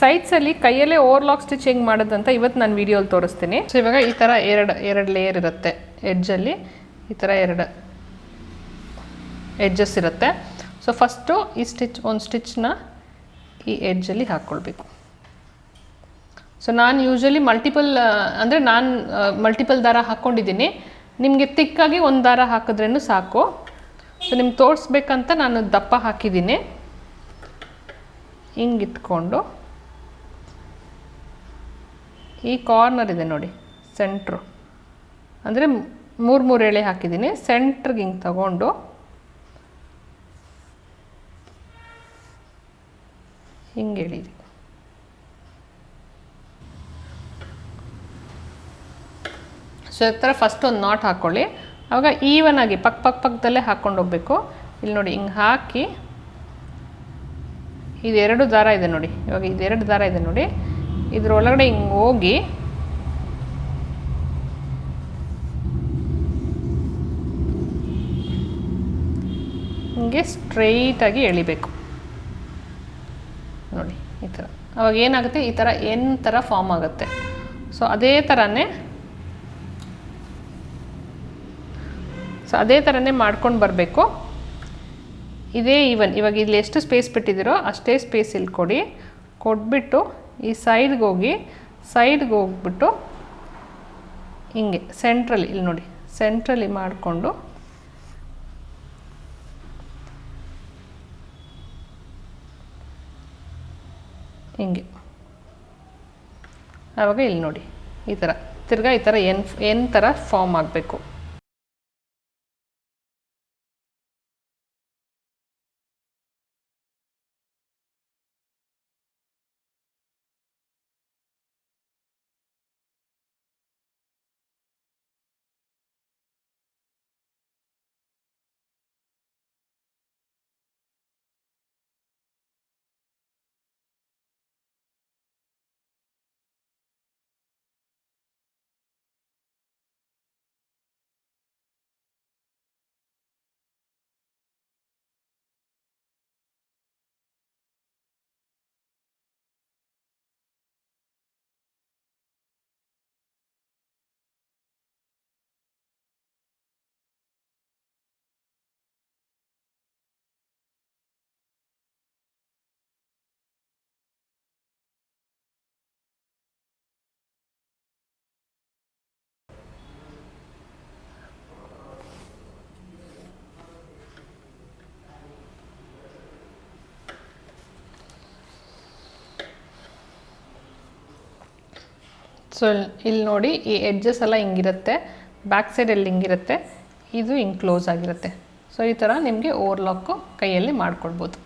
ಸೈಡ್ಸಲ್ಲಿ ಕೈಯಲ್ಲೇ overlock stitch ಹೆಂಗೆ ಮಾಡೋದಂತ ಇವತ್ತು ನಾನು ವೀಡಿಯೋಲಿ ತೋರಿಸ್ತೀನಿ. ಸೊ ಇವಾಗ ಈ ಥರ ಎರಡು ಎರಡು ಲೇಯರ್ ಇರುತ್ತೆ. ಎಡ್ಜಲ್ಲಿ ಈ ಥರ ಎರಡು ಎಡ್ಜಸ್ ಇರುತ್ತೆ. ಸೊ ಫಸ್ಟು ಈ ಸ್ಟಿಚ್ ಒಂದು ಸ್ಟಿಚ್ನ ಈ ಎಡ್ಜಲ್ಲಿ ಹಾಕ್ಕೊಳ್ಬೇಕು ಸೊ ನಾನು ಯೂಶ್ವಲಿ ಮಲ್ಟಿಪಲ್ ಅಂದರೆ ನಾನು ಮಲ್ಟಿಪಲ್ ದಾರ ಹಾಕ್ಕೊಂಡಿದ್ದೀನಿ ನಿಮಗೆ ತಿಕ್ಕಾಗಿ ಒಂದು ದಾರ ಹಾಕಿದ್ರೇನು ಸಾಕು. ಸೊ ನಿಮ್ಗೆ ತೋರಿಸ್ಬೇಕಂತ ನಾನು ದಪ್ಪ ಹಾಕಿದ್ದೀನಿ. ಹಿಂಗೆ ಇಟ್ಕೊಂಡು. ಈ ಕಾರ್ನರ್ ಇದೆ ನೋಡಿ ಸೆಂಟ್ರು ಅಂದರೆ ಮೂರು ಮೂರು ಎಳೆ ಹಾಕಿದ್ದೀನಿ. ಸೆಂಟ್ರಿಗೆ ಹಿಂಗೆ ತಗೊಂಡು ಹಿಂಗೆ ಎಳೀರಿ. ಸೊ ಈ ಥರ ಫಸ್ಟ್ ಒಂದು ನಾಟ್ ಹಾಕ್ಕೊಳ್ಳಿ ಆವಾಗ ಈವನ್ ಆಗಿ ಪಕ್ಕ ಪಕ್ಕ ಪಕ್ಕದಲ್ಲೇ ಹಾಕ್ಕೊಂಡು ಹೋಗ್ಬೇಕು. ಇಲ್ಲಿ ನೋಡಿ, ಹಿಂಗೆ ಹಾಕಿ, ಇದೆರಡು ದಾರ ಇದೆ ನೋಡಿ. ಇವಾಗ ಇದೆರಡು ದಾರ ಇದೆ ನೋಡಿ. ಇದ್ರೊಳಗಡೆ ಹಿಂಗೆ ಹೋಗಿ ಹಿಂಗೆ ಸ್ಟ್ರೈಟಾಗಿ ಎಳಿಬೇಕು. ನೋಡಿ, ಈ ಥರ. ಅವಾಗ ಏನಾಗುತ್ತೆ? ಈ ಥರ ಎನ್ ಥರ ಫಾರ್ಮ್ ಆಗುತ್ತೆ. ಸೊ ಅದೇ ಥರನೇ ಸೊ ಅದೇ ಥರನೇ ಮಾಡ್ಕೊಂಡು ಬರಬೇಕು. ಇದೇ ಈವನ್ ಇವಾಗ ಇಲ್ಲಿ ಎಷ್ಟು ಸ್ಪೇಸ್ ಬಿಟ್ಟಿದ್ದೀರೋ ಅಷ್ಟೇ ಸ್ಪೇಸ್ ಇಲ್ಲಿ ಕೊಡಿ. ಕೊಟ್ಬಿಟ್ಟು ಈ ಸೈಡ್ಗೆ ಹೋಗಿ ಸೈಡ್ಗೆ ಹೋಗ್ಬಿಟ್ಟು ಹಿಂಗೆ ಸೆಂಟ್ರಲ್ಲಿ ಇಲ್ಲಿ ನೋಡಿ ಸೆಂಟ್ರಲ್ಲಿ ಮಾಡಿಕೊಂಡು ಹಿಂಗೆ. ಆವಾಗ ಇಲ್ಲಿ ನೋಡಿ, ಈ ಥರ ತಿರ್ಗಾ ಈ ಥರ ಎನ್ ಎನ್ ಥರ ಫಾರ್ಮ್ ಆಗಬೇಕು. ಸೊ ಇಲ್ಲಿ ನೋಡಿ ಈ ಎಡ್ಜಸ್ ಎಲ್ಲ ಹಿಂಗಿರುತ್ತೆ. ಬ್ಯಾಕ್ ಸೈಡಲ್ಲಿ ಹಿಂಗಿರುತ್ತೆ. ಇದು ಹಿಂಗೆ ಕ್ಲೋಸ್ ಆಗಿರುತ್ತೆ. ಸೊ ಈ ಥರ ನಿಮಗೆ ಓವರ್ಲಾಕು ಕೈಯಲ್ಲಿ ಮಾಡ್ಕೊಳ್ಬೋದು.